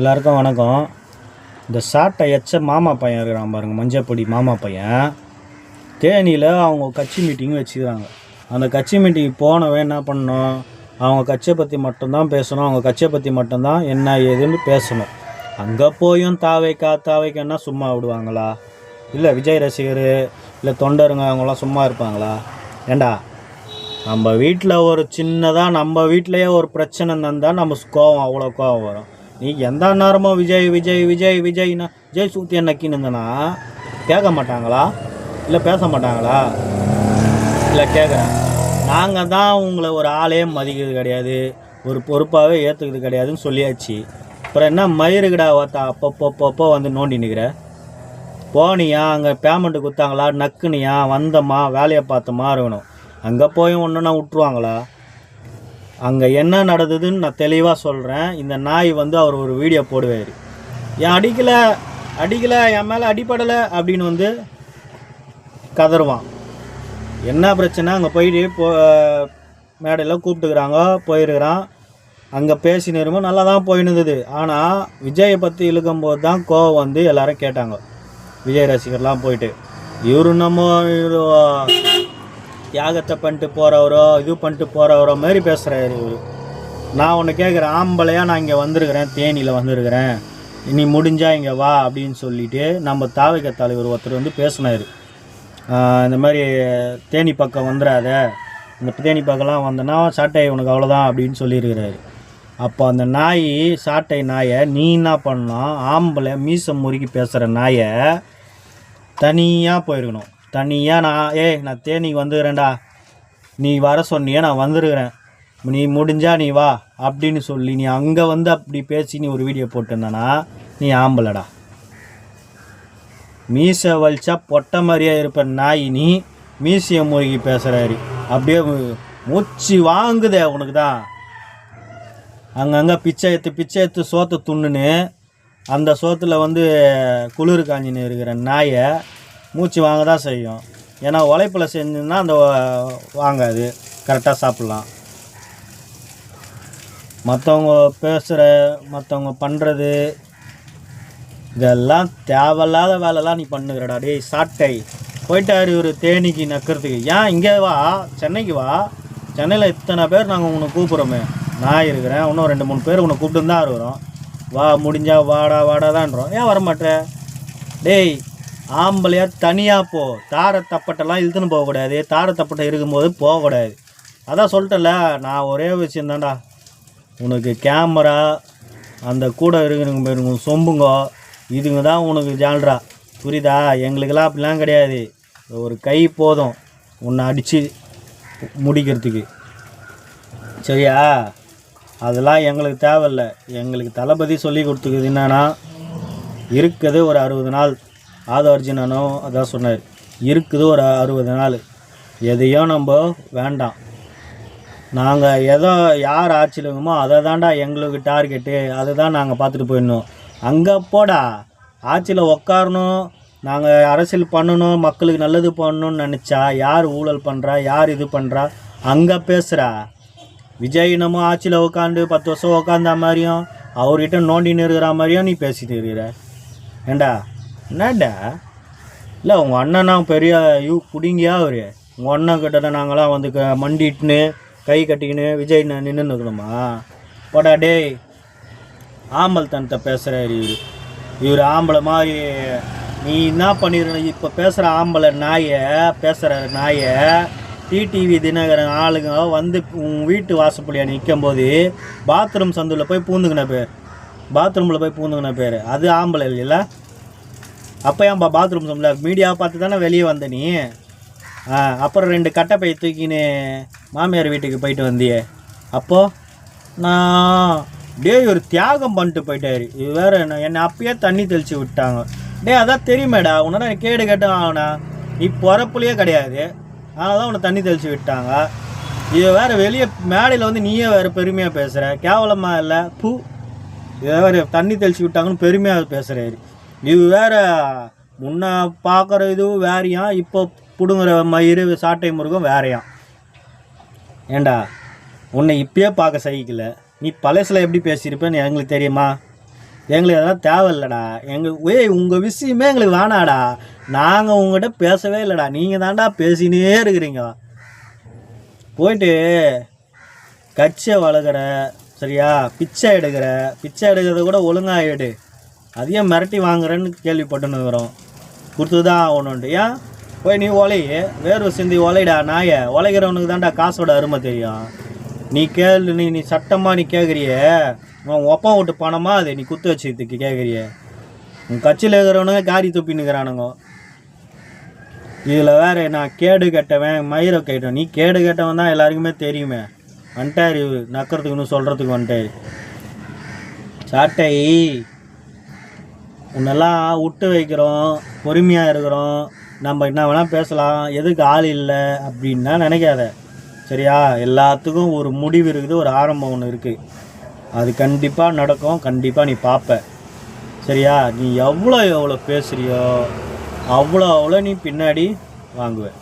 எல்லாருக்கும் வணக்கம். இந்த சாட்டை எச்ச மாமா பையன் இருக்கிறான் பாருங்கள் மஞ்சப்பொடி மாமா பையன். தேனியில் அவங்க கட்சி மீட்டிங் வச்சுக்கிறாங்க. அந்த கட்சி மீட்டிங் போனவன் என்ன பண்ணணும்? அவங்க கட்சியை பற்றி மட்டும்தான் பேசணும். அவங்க கட்சியை பற்றி மட்டும்தான் என்ன ஏதுன்னு பேசணும். அங்கே போயும் தாவைக்கா தாவைக்கன்னா சும்மா விடுவாங்களா? இல்லை விஜய் ரசிகர் இல்லை தொண்டருங்க அவங்களாம் சும்மா இருப்பாங்களா? ஏண்டா நம்ம வீட்டில் ஒரு சின்னதாக நம்ம வீட்டிலையே ஒரு பிரச்சனை இருந்தால் நம்ம கோவம் அவ்வளோ கோவம் வரும். நீ எந்த நேரமும் விஜய் விஜய் விஜய் விஜய்னா விஜய் சூத்தி நக்கின்னு இருந்தனா கேட்க மாட்டாங்களா? இல்லை பேச மாட்டாங்களா? இல்லை கேட்குறேன் நாங்கள் தான் உங்களை ஒரு ஆளே மதிக்கிறது கிடையாது ஒரு பொறுப்பாகவே ஏற்றுக்கிறது கிடையாதுன்னு சொல்லியாச்சு. அப்புறம் என்ன மயிருகடா ஒருத்தா அப்பப்போ அப்பப்போ வந்து நோண்டி நிற்கிற போனியா அங்கே பேமெண்ட்டு கொடுத்தாங்களா? நக்குனியா வந்தம்மா வேலையை பார்த்தோமா இருக்கணும். அங்கே போய் ஒன்றுனா விட்ருவாங்களா அங்கே என்ன நடந்ததுன்னு நான் தெளிவாக சொல்கிறேன் இந்த நாய் வந்து அவர் ஒரு வீடியோ போடுவார். என் அடிக்கலை? அடிக்கலை? என் மேலே அடிப்படலை அப்படின்னு வந்து கதருவான் என்ன பிரச்சனை? அங்கே போயிட்டு போ மேடையில் கூப்பிட்டுக்கிறாங்க. போயிருக்கிறான். அங்கே பேசினிருமோ நல்லா தான் போயின்னு இருந்தது. ஆனால் விஜயை பற்றி இழுக்கும்போது தான் கோவம் வந்து எல்லாரும் கேட்டாங்க. விஜய் ரசிகர்லாம் போயிட்டு இவரு நம்ம தியாகத்தை பண்ணிட்டு போகிறவரோ இது பண்ணிட்டு போகிறவரோ மாதிரி பேசுகிறாரு இவர். நான் ஒன்று கேட்குறேன் ஆம்பளையாக நான் இங்கே வந்திருக்கிறேன் தேனியில் வந்திருக்கிறேன். இனி முடிஞ்சா இங்கே வா அப்படின்னு சொல்லிட்டு நம்ம தாவக தலைவர் ஒருத்தர் வந்து பேசினார். இந்த மாதிரி தேனி பக்கம் வந்துடாத இந்த தேனி பக்கம்லாம் வந்தனா சாட்டை உனக்கு அவ்வளோதான் அப்படின்னு சொல்லியிருக்கிறாரு. அப்போ அந்த நாய் சாட்டை நாயை நீ என்ன பண்ணலாம் ஆம்பளை மீசை முறுக்கி பேசுகிற நாயை தனியாக போயிருக்கணும். தனியாக நான் ஏய் நான் தேனிக்கு வந்துக்கிறேன்டா. நீ வர சொன்னியே நான் வந்துருக்கிறேன். நீ முடிஞ்சா நீ வா அப்படின்னு சொல்லி நீ அங்கே வந்து அப்படி பேசி நீ ஒரு வீடியோ போட்டிருந்தனா நீ ஆம்பளடா. மீசை வலிச்சா பொட்டை மாதிரியே இருப்ப நாய் நீ மீசையை மூழ்கி பேசுகிறாரு அப்படியே மூச்சு வாங்குதே உனக்கு தான் அங்கங்கே பிச்சை எடுத்து பிச்சை எடுத்து சோத்தை துண்ணுன்னு அந்த சோத்தில் வந்து குளிர் காஞ்சின்னு இருக்கிற நாயை மூச்சு வாங்க தான் செய்யும். ஏன்னா உழைப்பில் செஞ்சுன்னா அந்த வாங்காது. கரெக்டாக சாப்பிட்லாம். மற்றவங்க பேசுகிற மற்றவங்க பண்ணுறது இதெல்லாம் தேவையில்லாத வேலைலாம் நீ பண்ணுகிறடா. டேய் சாட்டை. போயிட்டாரு இவர் தேனிக்கு நக்கிறதுக்கு. ஏன் இங்கே வா? சென்னைக்கு வா. சென்னையில் இத்தனை பேர் நாங்கள் உன்னை கூப்பிட்றோமே. நான் இருக்கிறேன். இன்னும் ரெண்டு மூணு பேர் உன்னை கூப்பிட்டு தான் இருக்கிறோம் வா முடிஞ்சா வாடா வாடா தான்றோம் ஏன் வரமாட்டேன் டேய் ஆம்பளையா தனியாக போ. தார தப்பட்டெல்லாம் இழுத்துன்னு போகக்கூடாது. தார தப்பட்டை இருக்கும்போது போகக்கூடாது. அதான் சொல்லிட்டல நான் ஒரே விஷயம் தான்டா உனக்கு கேமரா அந்த கூட இருக்கிறவங்க பேருங்க சொம்புங்க இதுங்க தான் உனக்கு ஜால்ரா. புரியுதா? எங்களுக்கெல்லாம் அப்படிலாம் கிடையாது. ஒரு கை போதும். உன்னை அடித்து முடிக்கிறதுக்கு. சரியா? அதெல்லாம் எங்களுக்கு தேவையில்ல. எங்களுக்கு தளபதி சொல்லி கொடுத்துக்குது என்னன்னா இருக்கிறது ஒரு அறுபது நாள். ஆத அர்ஜுனனும் அதான் சொன்னார் இருக்குது ஒரு அறுபது நாள். எதையோ நம்ம வேண்டாம். நாங்கள் எதோ யார் ஆட்சியில் இருக்கோமோ அதை தாண்டா எங்களுக்கு டார்கெட்டு அதை தான் நாங்கள் பார்த்துட்டு போயிடணும். அங்கே போடா. ஆட்சியில் உக்காரணும். நாங்கள் அரசியல் பண்ணணும். மக்களுக்கு நல்லது பண்ணணும்னு நினச்சா யார் ஊழல் பண்ணுறா யார் இது பண்ணுறா அங்கே பேசுகிறா விஜய் நம்ம ஆட்சியில் உட்காந்து பத்து வருஷம் உட்காந்த மாதிரியும் அவர்கிட்ட நோண்டின்னு இருக்கிற மாதிரியும் நீ பேசிட்டு இருக்கிற. ஏண்டா? என்னடா? இல்லை உங்கள் அண்ணனா பெரிய யூ குடிங்கியா அவர்? உங்கள் அண்ணன் கிட்ட நாங்களாம் வந்து க- மண்டிட்டுன்னு கை கட்டிக்கின்னு விஜய் நின்று இருக்கணுமா போடா டேய் ஆம்பல் தனத்தை பேசுகிறாரு இவர். இவர் ஆம்பளை மாதிரி நீ என்ன பண்ணிருக்க? இப்போ பேசுகிற ஆம்பளை நாயை பேசுகிற நாயை டிடிவி தினகரன் ஆளுங்க வந்து உன் வீட்டு வாசப்படியா நிற்கும் போது பாத்ரூம் சந்தில் போய் பூந்துக்கின பேர். பாத்ரூமில் போய் பூந்துக்கின பேர். அது ஆம்பளை இல்லைல்ல? அப்போ ஏன்பா பாத்ரூம் சம்ல மீடியாவை பார்த்து தானே வெளியே வந்த நீ? அப்புறம் ரெண்டு கட்டைப்பை தூக்கின்னு மாமியார் வீட்டுக்கு போயிட்டு வந்தியே. அப்போது நான் டேய் ஒரு தியாகம் பண்ணிட்டு போயிட்டாரு. இது வேறு என்ன என்னை அப்பயே தண்ணி தெளித்து விட்டாங்க. டே அதான் தெரியுமேடா உன்ன கேடு கேட்டு ஆகணா நீ பிறப்புலையே கிடையாது. அதனால் தான் உன்னை தண்ணி தெளித்து விட்டாங்க. இது வேற வெளியே மேடையில் வந்து நீயே வேறு பெருமையாக பேசுகிற கேவலமாக இல்லை பூ. இதை வேறு தண்ணி தெளித்து விட்டாங்கன்னு பெருமையாக பேசுகிறாரு இது வேற முன்ன பார்க்குற இதுவும் வேறையாம் இப்போ பிடுங்குற மயிறு சாட்டை முருகம் வேறையாம். ஏண்டா உன்னை இப்பயே பார்க்க சகிக்கல. நீ பழசில் எப்படி பேசியிருப்பேன்னு எங்களுக்கு தெரியுமா? எங்களுக்கு அதெல்லாம் தேவையில்லடா. எங்கள் ஏய் உங்கள் விஷயமே எங்களுக்கு வேணாடா. நாங்கள் உங்கள்கிட்ட பேசவே இல்லைடா. நீங்கள் தான்டா பேசினே இருக்கிறீங்க. போயிட்டு கட்சியை வளர்க்குற சரியா பிச்சை எடுக்கிற பிச்சை எடுக்கிறத கூட ஒழுங்காக எடு. அதையும் மிரட்டி வாங்குறேன்னு கேள்விப்பட்டுன்னு இருக்கிறோம். கொடுத்து தான் ஆகணுன்ட்டு ஏன்? போய் நீ ஒலை. வேர்வை சிந்தி ஒலைடா நாய. உழைக்கிறவனுக்கு தான்டா காசோட அருமை தெரியும். நீ கேள்வி நீ நீ சட்டமாக நீ கேட்குறிய உன் ஒப்பம் விட்டு பணமா அது? நீ குத்து வச்சுக்கிறதுக்கு கேட்குறிய உன் கட்சியில் இருக்கிறவனுங்க காரி துப்பின்னுக்கிறானுங்க இதில் வேறு நான் கேடு கெட்டவன் மயிரை கேட்டவன். நீ கேடு கெட்டவன் தான் எல்லாருக்குமே தெரியுமே. வந்துட்டார் நக்கிறதுக்குன்னு சொல்கிறதுக்கு வந்துட்டார் சாட்டை. உன்னெல்லாம் விட்டு வைக்கிறோம் பொறுமையாக இருக்கிறோம். நம்ம என்ன வேணால் பேசலாம் எதுக்கு ஆள் இல்லை அப்படின்னா நினைக்காத. சரியா? எல்லாத்துக்கும் ஒரு முடிவு இருக்குது ஒரு ஆரம்பம் ஒன்று இருக்குது அது கண்டிப்பாக நடக்கும் கண்டிப்பாக நீ பார்ப்ப சரியா? நீ எவ்வளோ எவ்வளோ பேசுகிறியோ அவ்வளோ அவ்வளோ நீ பின்னாடி வாங்குவேன்